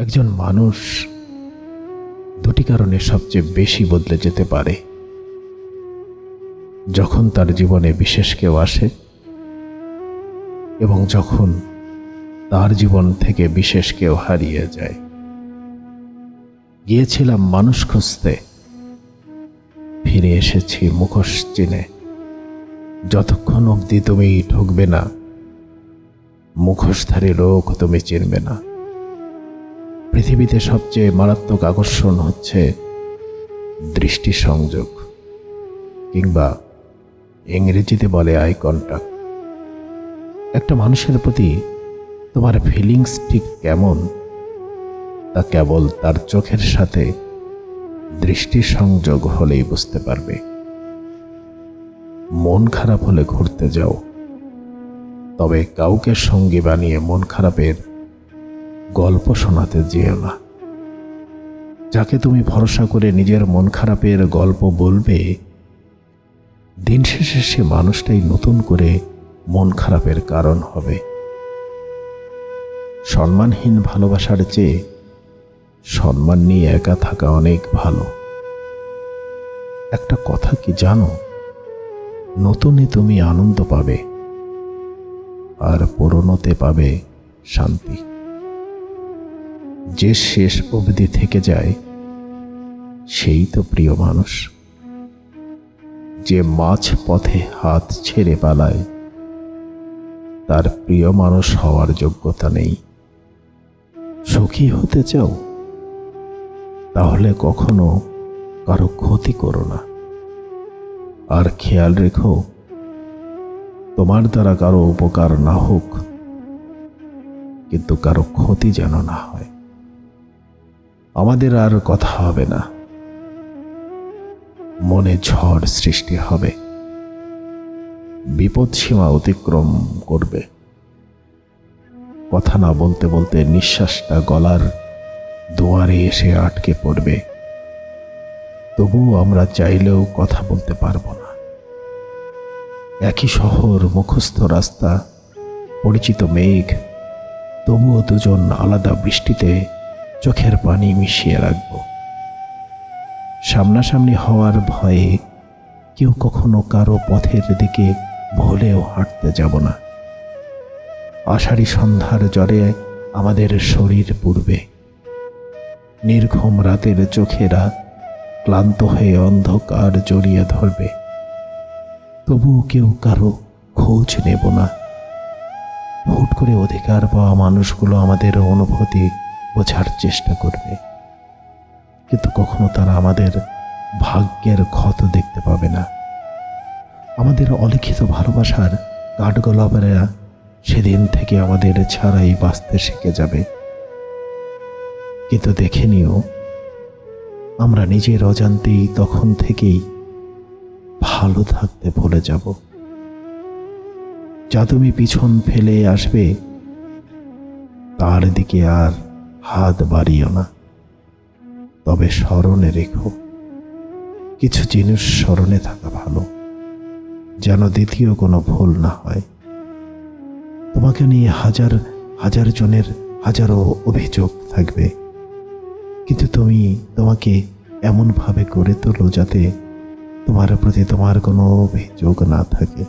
একজন মানুষ দুটি কারণে সবচেয়ে বেশি বদলে যেতে পারে। যখন তার জীবনে বিশেষ কেউ আসে এবং যখন তার জীবন থেকে বিশেষ কেউ হারিয়ে যায়। গিয়েছিলাম মানুষ খুঁজতে, ফিরে এসেছি মুখোশ চিনে। যতক্ষণ অবধি তুমি ঢুকবে না, মুখোশধারী লোক তুমি চিনবে না। পৃথিবীতে সবচেয়ে মারাত্মক আকর্ষণ হচ্ছে দৃষ্টি সংযোগ কিংবা ইংরেজিতে বলে আই কন্টাক্ট। একটা মানুষের প্রতি তোমার ফিলিংস ঠিক কেমন? তা কেবল তার চোখের সাথে দৃষ্টি সংযোগ হলেই বুঝতে পারবে। মন খারাপ হলে ঘুরতে যাও। তবে কাউকে সঙ্গী বানিয়ে মন খারাপের গল্প শোনাতে যেও না। যাকে তুমি ভরসা করে নিজের মন খারাপের গল্প বলবে, দিন শেষে সে মানুষটাই নতুন করে মন খারাপের কারণ হবে। সম্মানহীন ভালোবাসার চেয়ে সম্মান নিয়ে একা থাকা অনেক ভালো। একটা কথা কি জানো? নতুনে তুমি আনন্দ পাবে, আর পুরনোতে পাবে শান্তি। যে শেষ অবধি থেকে যায়, সেই তো প্রিয় মানুষ। যে মাছ পথে হাত ছেড়ে পালায়, তার প্রিয় মানুষ হওয়ার যোগ্যতা নেই। সুখী হতে চাও? তাহলে কখনো কারও ক্ষতি করো না। আর খেয়াল রেখো, তোমার দ্বারা কারও উপকার না হোক, কিন্তু কারও ক্ষতি যেন না হয়। আমাদের আর কথা হবে না। মনে ঝড় সৃষ্টি হবে। বিপদ সীমা অতিক্রম করবে। কথা না বলতে বলতে নিঃশ্বাসটা গলার দুয়ারে এসে আটকে পড়বে। তবুও আমরা চাইলেও কথা বলতে পারব না। একই শহর, মুখস্থ রাস্তা, পরিচিত মেঘ, তবুও দুজন আলাদা বৃষ্টিতে চোখের পানি মিশিয়ে রাখব। সামনাসামনি হওয়ার ভয়ে কেউ কখনো কারও পথের দিকে ভুলেও হাঁটতে যাব না। আষাঢ়ি সন্ধ্যার জ্বরে আমাদের শরীর পূর্বে নির্ঘুম রাতের চোখেরা ক্লান্ত হয়ে অন্ধকার জড়িয়ে ধরবে। তবুও কেউ কারও খোঁজ নেব না। হুট করে অধিকার পাওয়া মানুষগুলো আমাদের অনুভূতি বোঝার চেষ্টা করবে। কিন্তু কখনো তারা আমাদের ভাগ্যের ক্ষত দেখতে পাবে না। আমাদের অলিখিত ভালোবাসার কাঠগোলাপেরা সেদিন থেকে আমাদের ছাড়াই বাঁচতে শিখে যাবে। কিন্তু দেখে নিও, আমরা নিজের অজান্তেই তখন থেকেই ভালো থাকতে ভুলে যাব। যা তুমি পিছন ফেলে আসবে, তার দিকে আর হাত বাড়িও না। তবে স্মরণে রেখো, কিছু জিনিস স্মরণে থাকা ভালো, যেন দ্বিতীয় কোনো ভুল না হয়। তোমাকে নিয়ে হাজার হাজার জনের হাজারো অভিযোগ থাকবে, কিন্তু তুমি তোমাকে এমনভাবে করে তোলো যাতে তোমার প্রতি তোমার কোনো অভিযোগ না থাকে।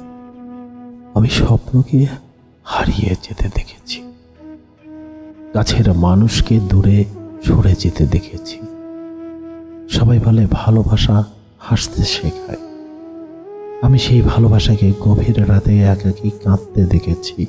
আমি স্বপ্নকে হারিয়ে যেতে দেখেছি। কাছের মানুষকে দূরে সরে যেতে দেখেছি। সবাই বলে ভালোবাসা হাসতে শেখায়। আমি সেই ভালোবাসাকে গভীর রাতে একাকি কাঁদতে দেখেছি।